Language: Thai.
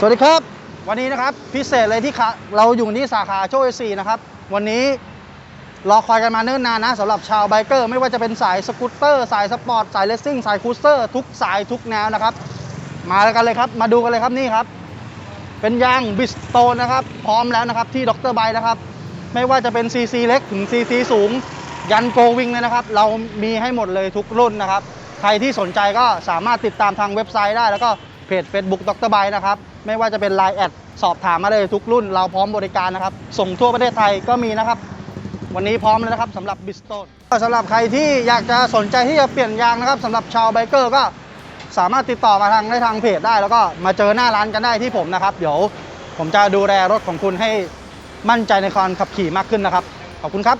สวัสดีครับ วันนี้นะครับพิเศษเลยที่เราอยู่ที่สาขาโชคเอซีนะครับ วันนี้รอคอยกันมาเนิ่นนานนะสำหรับชาวไบเกอร์ ไม่ว่าจะเป็นสายสกูตเตอร์ สายสปอร์ต สายเลสซิ่ง สายครูเซอร์ ทุกสายทุกแนวนะครับ มาแล้วกันเลยครับ มาดูกันเลยครับนี่ครับ เป็นยางบิสโตนนะครับ พร้อมแล้วนะครับที่ดรไบนะครับ ไม่ว่าจะเป็น CC เล็กถึง CC สูง ยันโกวิงเลยนะครับ เรามีให้หมดเลยทุกรุ่นนะครับ ใครที่สนใจก็สามารถติดตามทางเว็บไซต์ได้แล้วก็ เพจ Facebook ดรไบนะครับ ไม่ว่าจะเป็น Line แอดสอบถามมาเลยทุกรุ่นเราพร้อมบริการนะครับ ส่งทั่วประเทศไทยก็มีนะครับ วันนี้พร้อมแล้วนะครับสำหรับบิสโตนสำหรับใครที่อยากจะสนใจที่จะเปลี่ยนยางนะครับสำหรับชาวไบเกอร์ก็สามารถติดต่อมาทางได้ทางเพจได้ แล้วก็มาเจอหน้าร้านกันได้ที่ผมนะครับ เดี๋ยวผมจะดูแลรถของคุณให้มั่นใจในการขับขี่มากขึ้นนะครับ ขอบคุณครับ